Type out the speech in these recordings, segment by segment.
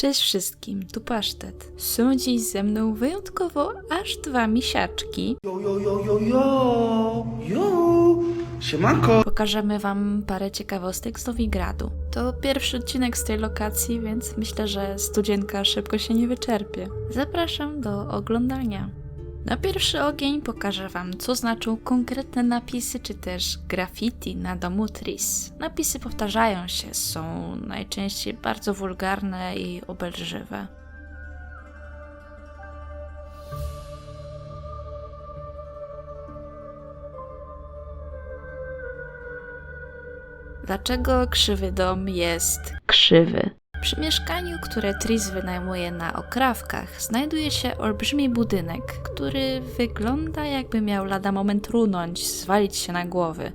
Cześć wszystkim, tu Pasztet. Są dziś ze mną wyjątkowo aż dwa misiaczki. Jo, jo, jo, jo, jo, jo. Siemanko. Pokażemy wam parę ciekawostek z Nowigradu. To pierwszy odcinek z tej lokacji, więc myślę, że studzienka szybko się nie wyczerpie. Zapraszam do oglądania. Na pierwszy ogień pokażę wam, co znaczą konkretne napisy czy też graffiti na domu Tris. Napisy powtarzają się, są najczęściej bardzo wulgarne i obelżywe. Dlaczego krzywy dom jest krzywy? Przy mieszkaniu, które Tris wynajmuje na okrawkach, znajduje się olbrzymi budynek, który wygląda jakby miał lada moment runąć, zwalić się na głowy.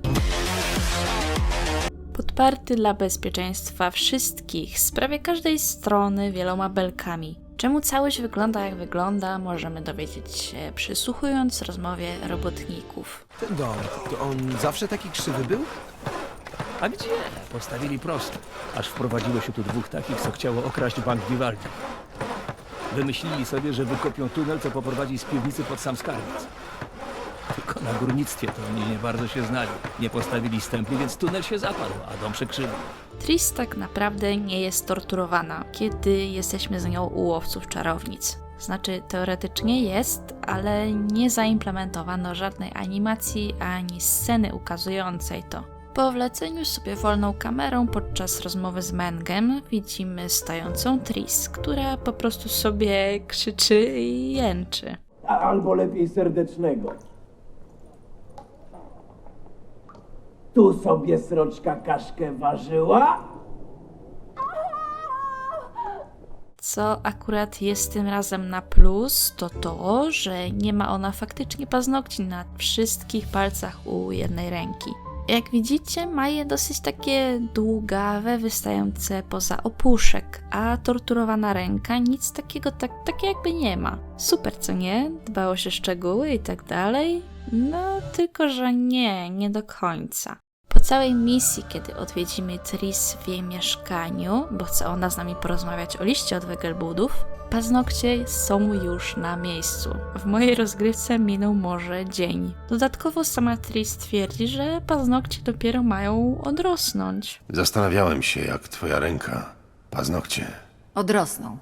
Podparty dla bezpieczeństwa wszystkich z prawie każdej strony wieloma belkami. Czemu całość wygląda jak wygląda, możemy dowiedzieć się przysłuchując rozmowie robotników. Ten dom, to on zawsze taki krzywy był? A gdzie? Postawili prosto. Aż wprowadziło się tu dwóch takich, co chciało okraść bank Vivaldi. Wymyślili sobie, że wykopią tunel, co poprowadzi z piwnicy pod sam skarbiec. Tylko na górnictwie to oni nie bardzo się znali. Nie postawili stempli, więc tunel się zapadł, a dom przekrzywił. Tris tak naprawdę nie jest torturowana, kiedy jesteśmy z nią u łowców czarownic. Znaczy, teoretycznie jest, ale nie zaimplementowano żadnej animacji ani sceny ukazującej to. Po wleceniu sobie wolną kamerą podczas rozmowy z Mengem widzimy stojącą Tris, która po prostu sobie krzyczy i jęczy. Albo lepiej serdecznego. Tu sobie sroczka kaszkę ważyła, Co akurat jest tym razem na plus, to to, że nie ma ona faktycznie paznokci na wszystkich palcach u jednej ręki. Jak widzicie, ma je dosyć takie długawe, wystające poza opuszek, a torturowana ręka nic takiego tak, takie jakby nie ma. Super, co nie? Dbało się szczegóły i tak dalej? No, tylko że nie, nie do końca. Po całej misji, kiedy odwiedzimy Tris w jej mieszkaniu, bo chce ona z nami porozmawiać o liście od Wegelbudów, paznokcie są już na miejscu. W mojej rozgrywce minął może dzień. Dodatkowo sama Tris twierdzi, że paznokcie dopiero mają odrosnąć. Zastanawiałem się, jak twoja ręka, paznokcie. Odrosną.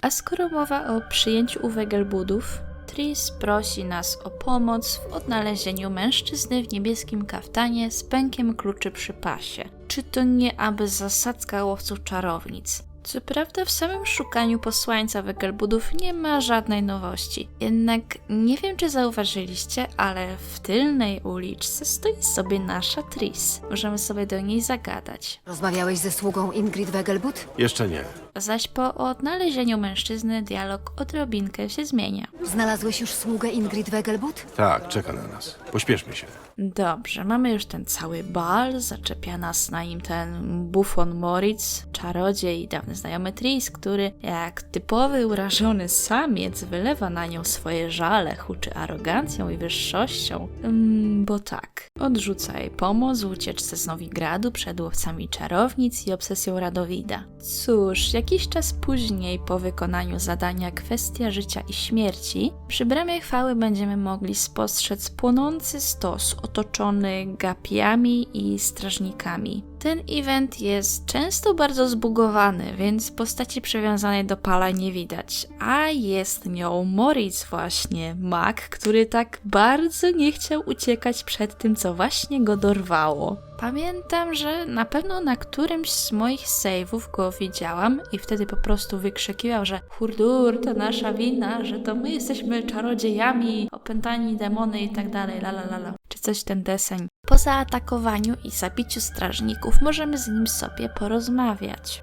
A skoro mowa o przyjęciu u Wegelbudów, Tris prosi nas o pomoc w odnalezieniu mężczyzny w niebieskim kaftanie z pękiem kluczy przy pasie. Czy to nie aby zasadzka łowców czarownic? Co prawda w samym szukaniu posłańca Wegelbudów nie ma żadnej nowości. Jednak nie wiem czy zauważyliście, ale w tylnej uliczce stoi sobie nasza Tris. Możemy sobie do niej zagadać. Rozmawiałeś ze sługą Ingrid Wegelbud? Jeszcze nie. Zaś po odnalezieniu mężczyzny dialog odrobinkę się zmienia. Znalazłeś już sługę Ingrid Wegelbud? Tak, czeka na nas. Pośpieszmy się. Dobrze, mamy już ten cały bal, zaczepia nas na nim ten bufon Moritz, czarodziej i dawny znajomy Tris, który jak typowy urażony samiec wylewa na nią swoje żale, huczy arogancją i wyższością. Mm, bo tak, odrzuca jej pomoc w ucieczce z Nowigradu przed łowcami czarownic i obsesją Radowida. Cóż, jakiś czas później po wykonaniu zadania Kwestia Życia i Śmierci, przy bramie chwały będziemy mogli spostrzec płonący stos otoczony gapiami i strażnikami. Ten event jest często bardzo zbugowany, więc postaci przywiązanej do pala nie widać, a jest nią Moritz właśnie, mag, który tak bardzo nie chciał uciekać przed tym, co właśnie go dorwało. Pamiętam, że na pewno na którymś z moich save'ów go widziałam i wtedy po prostu wykrzykiwał, że hurdur, to nasza wina, że to my jesteśmy czarodziejami, opętani demony i tak dalej, la la la la. Czy coś ten deseń. Po zaatakowaniu i zabiciu strażników możemy z nim sobie porozmawiać.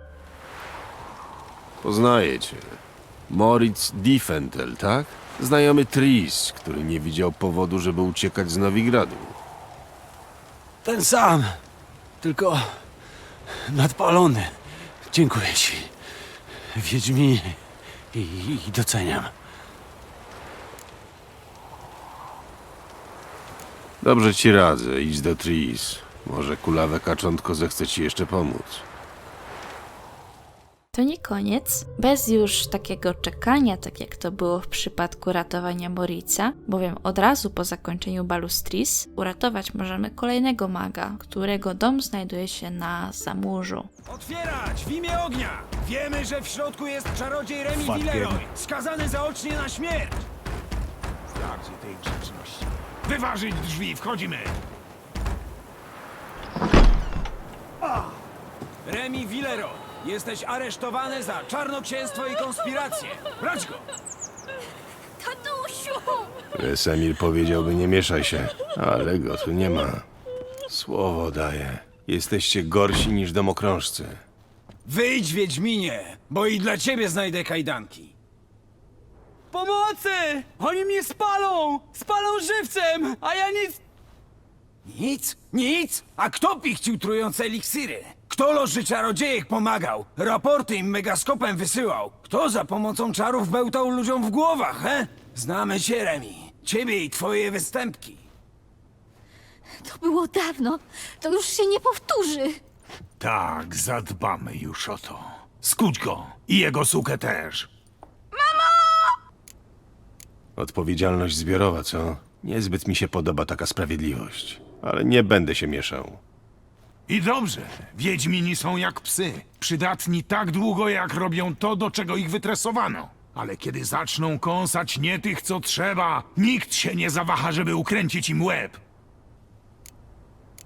Poznaję cię. Moritz Diefentel, tak? Znajomy Tris, który nie widział powodu, żeby uciekać z Nowigradu. Ten sam, tylko nadpalony. Dziękuję ci. Wiedźmi i, i doceniam. Dobrze ci radzę, idź do Tris. Może kulawe kaczątko zechce ci jeszcze pomóc. To nie koniec. Bez już takiego czekania, tak jak to było w przypadku ratowania Morica, bowiem od razu po zakończeniu Balustris uratować możemy kolejnego maga, którego dom znajduje się na zamurzu. Otwierać! W imię ognia! Wiemy, że w środku jest czarodziej Remi Villeroy, skazany zaocznie na śmierć! Starczy tej grzeczności. Wyważyć drzwi, wchodzimy! Remi Villeroy, jesteś aresztowany za czarnoksięstwo i konspirację. Brać go! Wesemir powiedziałby nie mieszaj się, ale go tu nie ma. Słowo daję. Jesteście gorsi niż domokrążcy. Wyjdź, Wiedźminie, bo i dla ciebie znajdę kajdanki. Pomocy! Oni mnie spalą! Spalą żywcem, a ja nic... Nic? Nic? A kto pichcił trujące eliksiry? Kto loży czarodziejek pomagał? Raporty im megaskopem wysyłał? Kto za pomocą czarów bełtał ludziom w głowach, he? Znamy cię, Remi. Ciebie i twoje występki. To było dawno. To już się nie powtórzy. Tak, zadbamy już o to. Skuć go i jego sukę też. Odpowiedzialność zbiorowa, co? Niezbyt mi się podoba taka sprawiedliwość. Ale nie będę się mieszał. I dobrze, wiedźmini są jak psy. Przydatni tak długo, jak robią to, do czego ich wytresowano. Ale kiedy zaczną kąsać nie tych, co trzeba, nikt się nie zawaha, żeby ukręcić im łeb.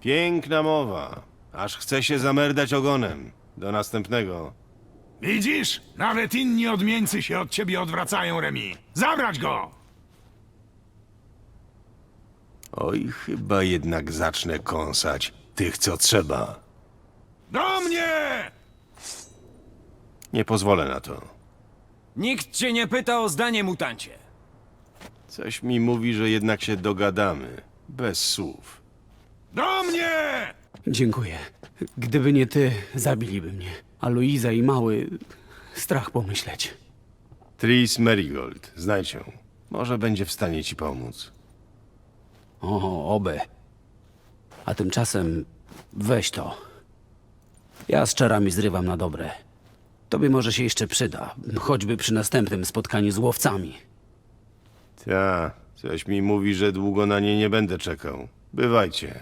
Piękna mowa. Aż chce się zamerdać ogonem. Do następnego. Widzisz? Nawet inni odmieńcy się od ciebie odwracają, Remi. Zabrać go! Oj, chyba jednak zacznę kąsać tych, co trzeba. Do mnie! Nie pozwolę na to. Nikt cię nie pyta o zdanie, mutancie. Coś mi mówi, że jednak się dogadamy. Bez słów. Do mnie! Dziękuję. Gdyby nie ty, zabiliby mnie. A Luiza i mały... Strach pomyśleć. Tris Merigold, znajdź ją. Może będzie w stanie ci pomóc. O, oby. A tymczasem weź to. Ja z czarami zrywam na dobre. Tobie może się jeszcze przyda, choćby przy następnym spotkaniu z łowcami. Ta, coś mi mówi, że długo na nie nie będę czekał. Bywajcie.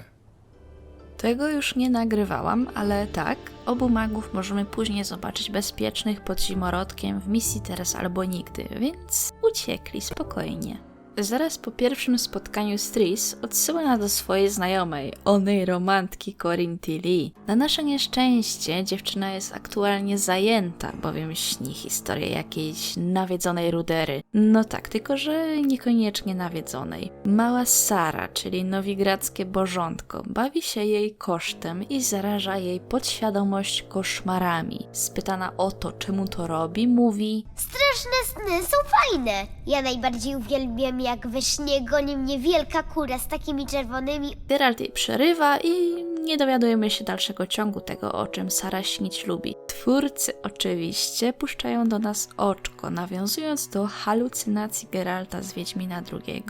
Tego już nie nagrywałam, ale tak, obu magów możemy później zobaczyć bezpiecznych pod zimorodkiem w misji teraz albo nigdy, więc uciekli spokojnie. Zaraz po pierwszym spotkaniu z Tris odsyła do swojej znajomej, onej romantki Corinthi Lee. Na nasze nieszczęście dziewczyna jest aktualnie zajęta, bowiem śni historię jakiejś nawiedzonej rudery. No tak, tylko że niekoniecznie nawiedzonej. Mała Sara, czyli nowigradzkie bożątko, bawi się jej kosztem i zaraża jej podświadomość koszmarami. Spytana o to, czemu to robi, mówi Straszne sny są fajne. Ja najbardziej uwielbiam, jak we śnie goni mnie wielka kura z takimi czerwonymi Geralt jej przerywa i nie dowiadujemy się dalszego ciągu tego, o czym Sara śnić lubi. Twórcy oczywiście puszczają do nas oczko, nawiązując do halucynacji Geralta z Wiedźmina II.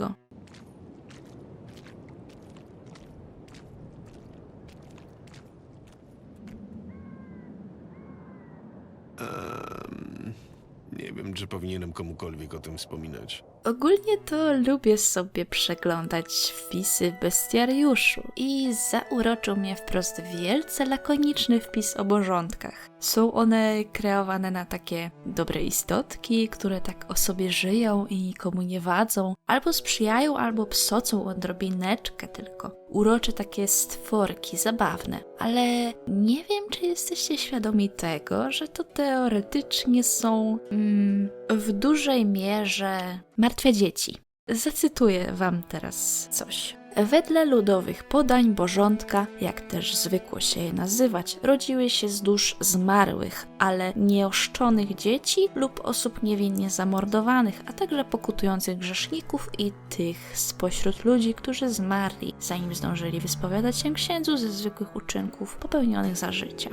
Nie wiem, czy powinienem komukolwiek o tym wspominać. Ogólnie to lubię sobie przeglądać wpisy w bestiariuszu i zauroczył mnie wprost wielce lakoniczny wpis o bożątkach. Są one kreowane na takie dobre istotki, które tak o sobie żyją i nikomu nie wadzą, albo sprzyjają, albo psocą odrobineczkę tylko. Urocze takie stworki, zabawne. Ale nie wiem, czy jesteście świadomi tego, że to teoretycznie są mm, w dużej mierze martwe dzieci. Zacytuję wam teraz coś. Wedle ludowych podań bożątka, jak też zwykło się je nazywać, rodziły się z dusz zmarłych, ale nieoszczonych dzieci lub osób niewinnie zamordowanych, a także pokutujących grzeszników i tych spośród ludzi, którzy zmarli, zanim zdążyli wyspowiadać się księdzu ze zwykłych uczynków popełnionych za życia.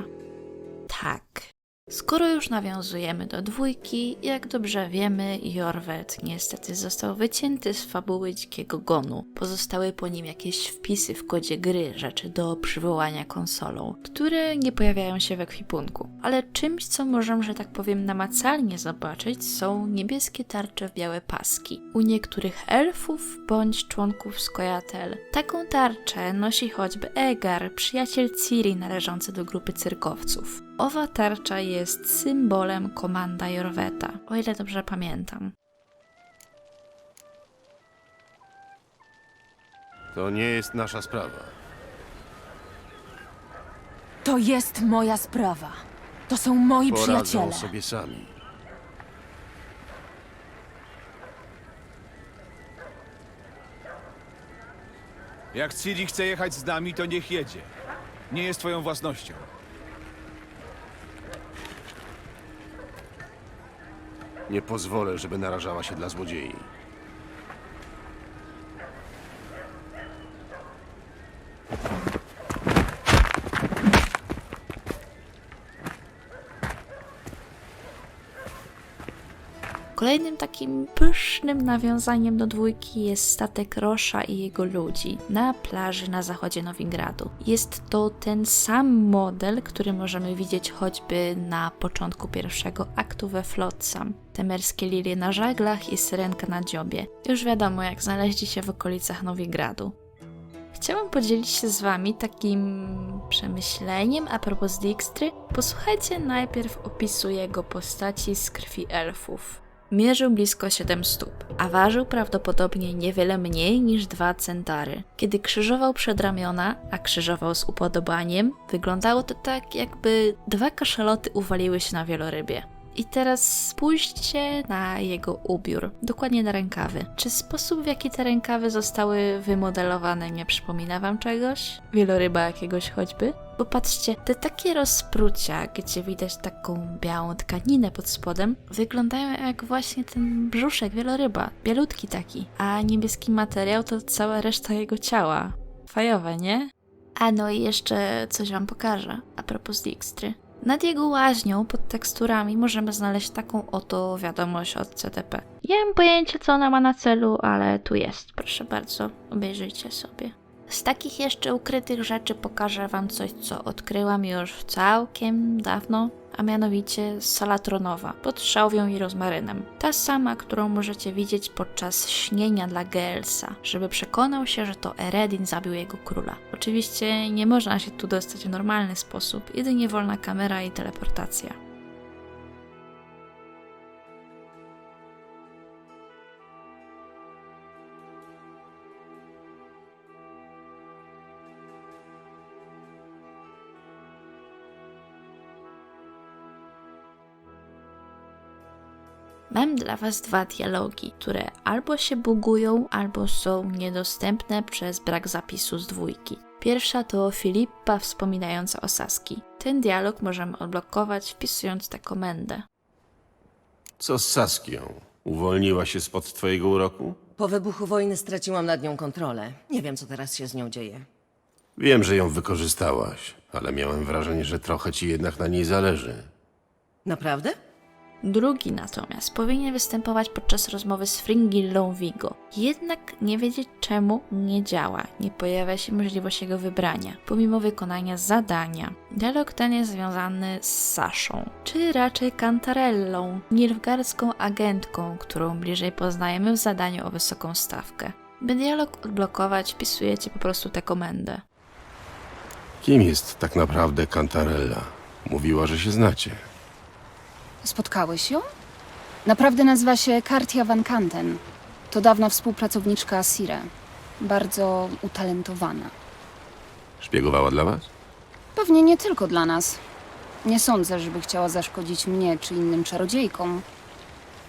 Tak, Skoro już nawiązujemy do dwójki, jak dobrze wiemy, Jorwet niestety został wycięty z fabuły Dzikiego Gonu. Pozostały po nim jakieś wpisy w kodzie gry, rzeczy do przywołania konsolą, które nie pojawiają się w ekwipunku. Ale czymś, co możemy, że tak powiem, namacalnie zobaczyć, są niebieskie tarcze w białe paski. U niektórych elfów bądź członków Skojatel. Taką tarczę nosi choćby Egar, przyjaciel Ciri należący do grupy cyrkowców. Owa tarcza jest symbolem komanda Jorweta, o ile dobrze pamiętam. To nie jest nasza sprawa. To jest moja sprawa. To są moi Poradzą przyjaciele. sobie sami. Jak Ciri chce jechać z nami, to niech jedzie. Nie jest twoją własnością. Nie pozwolę, żeby narażała się dla złodziei. Kolejnym takim pysznym nawiązaniem do dwójki jest statek Rosza i jego ludzi na plaży na zachodzie Nowigradu. Jest to ten sam model, który możemy widzieć choćby na początku pierwszego aktu we Flotsam. Temerskie lilie na żaglach i syrenka na dziobie. Już wiadomo, jak znaleźli się w okolicach Nowigradu. Chciałam podzielić się z Wami takim przemyśleniem a propos Dijkstry. Posłuchajcie najpierw opisu jego postaci z krwi elfów. Mierzył blisko 7 stóp, a ważył prawdopodobnie niewiele mniej niż dwa centary. Kiedy krzyżował przedramiona, a krzyżował z upodobaniem, wyglądało to tak, jakby dwa kaszaloty uwaliły się na wielorybie. I teraz spójrzcie na jego ubiór, dokładnie na rękawy. Czy sposób, w jaki te rękawy zostały wymodelowane, nie przypomina wam czegoś? Wieloryba jakiegoś choćby? Bo patrzcie, te takie rozprucia, gdzie widać taką białą tkaninę pod spodem, wyglądają jak właśnie ten brzuszek wieloryba, bielutki taki, a niebieski materiał to cała reszta jego ciała. Fajowe, nie? A no i jeszcze coś wam pokażę, a propos Dijkstry. Nad jego łaźnią pod teksturami możemy znaleźć taką oto wiadomość od CTP. Nie mam pojęcia, co ona ma na celu, ale tu jest. Proszę bardzo, obejrzyjcie sobie. Z takich jeszcze ukrytych rzeczy pokażę Wam coś, co odkryłam już całkiem dawno, a mianowicie sala tronowa pod szałwią i rozmarynem. Ta sama, którą możecie widzieć podczas śnienia dla Gelsa, żeby przekonał się, że to Eredin zabił jego króla. Oczywiście nie można się tu dostać w normalny sposób, jedynie wolna kamera i teleportacja. Mam dla Was dwa dialogi, które albo się bugują, albo są niedostępne przez brak zapisu z dwójki. Pierwsza to Filipa wspominająca o Saski. Ten dialog możemy odblokować wpisując tę komendę. Co z Saskią? Uwolniła się spod twojego uroku? Po wybuchu wojny straciłam nad nią kontrolę. Nie wiem, co teraz się z nią dzieje. Wiem, że ją wykorzystałaś, ale miałem wrażenie, że trochę ci jednak na niej zależy. Naprawdę? Drugi natomiast powinien występować podczas rozmowy z Fringillą Vigo. Jednak nie wiedzieć czemu nie działa, nie pojawia się możliwość jego wybrania, pomimo wykonania zadania. Dialog ten jest związany z Saszą, czy raczej Cantarellą, nilfgaardzką agentką, którą bliżej poznajemy w zadaniu o wysoką stawkę. By dialog odblokować, wpisujecie po prostu tę komendę. Kim jest tak naprawdę Cantarella? Mówiła, że się znacie. Spotkałeś ją? Naprawdę nazywa się Kartia Van Kanten. To dawna współpracowniczka Asire. Bardzo utalentowana. Szpiegowała dla was? Pewnie nie tylko dla nas. Nie sądzę, żeby chciała zaszkodzić mnie czy innym czarodziejkom.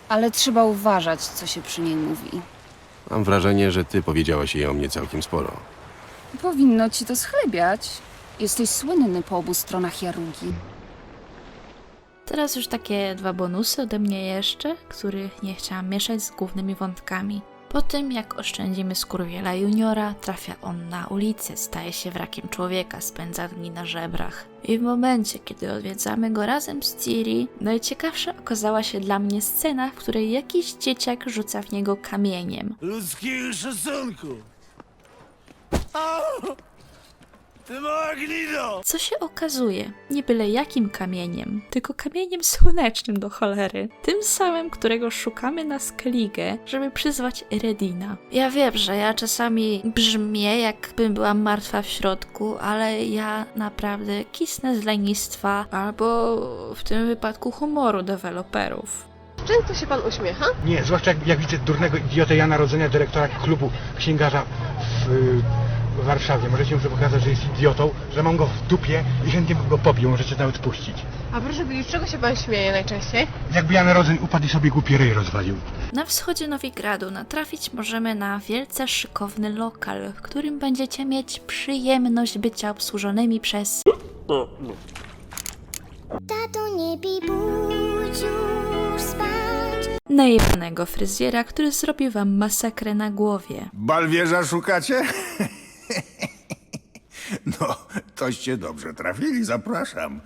Ale trzeba uważać, co się przy niej mówi. Mam wrażenie, że ty powiedziałaś jej o mnie całkiem sporo. Powinno ci to schlebiać. Jesteś słynny po obu stronach Jarugi. Teraz już takie dwa bonusy ode mnie jeszcze, których nie chciałam mieszać z głównymi wątkami. Po tym, jak oszczędzimy Skurwiela Juniora, trafia on na ulicę, staje się wrakiem człowieka, spędza dni na żebrach. I w momencie, kiedy odwiedzamy go razem z Ciri, najciekawsza okazała się dla mnie scena, w której jakiś dzieciak rzuca w niego kamieniem. Ludzkiego szacunku! Ty mała! Co się okazuje, nie byle jakim kamieniem, tylko kamieniem słonecznym do cholery. Tym samym, którego szukamy na Skellige, żeby przyzwać Eredina. Ja wiem, że ja czasami brzmię, jakbym była martwa w środku, ale ja naprawdę kisnę z lenistwa albo w tym wypadku humoru deweloperów. Często się pan uśmiecha? Nie, zwłaszcza jak, jak widzę durnego idiotę Jana Rodzenia, dyrektora klubu księgarza w, y, w Warszawie. Możecie mu pokazać, że jest idiotą, że mam go w dupie i chętnie bym go pobił, możecie nawet puścić. A proszę powiedzieć, czego się pan śmieje najczęściej? Jakby Jan Rodzeń upadł i sobie głupi ryj rozwalił. Na wschodzie Nowigradu natrafić możemy na wielce szykowny lokal, w którym będziecie mieć przyjemność bycia obsłużonymi przez Tato, nie bij, budź już spać. najebanego fryzjera, który zrobi wam masakrę na głowie. Balwierza szukacie? Toście dobrze trafili, zapraszam.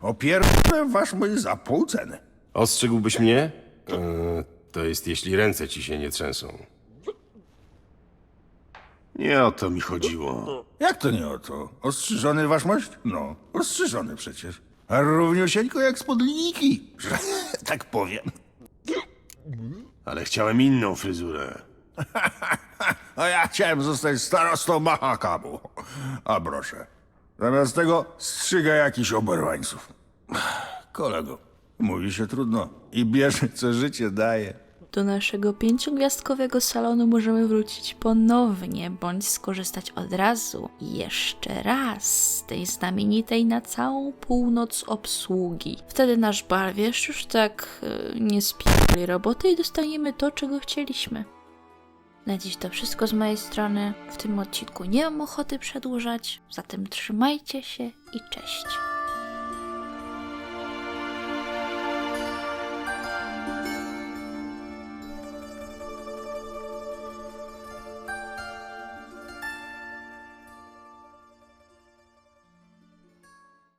Opierdolę wasz mój za pół ceny. Ostrzegłbyś mnie? E, to jest, jeśli ręce ci się nie trzęsą. Nie o to mi chodziło. Jak to nie o to? Ostrzyżony wasz mość? No, ostrzyżony przecież. A równiusieńko jak spod linijki, że tak powiem. Ale chciałem inną fryzurę. A ja chciałem zostać starostą Mahakamu. A proszę, zamiast tego strzyga jakiś oberwańców. Kolego, mówi się trudno i bierze, co życie daje. Do naszego pięciogwiazdkowego salonu możemy wrócić ponownie, bądź skorzystać od razu i jeszcze raz z tej znamienitej na całą północ obsługi. Wtedy nasz barwierz już tak e, nie spierdoli roboty i dostaniemy to, czego chcieliśmy. Na dziś to wszystko z mojej strony. W tym odcinku nie mam ochoty przedłużać, zatem trzymajcie się i cześć.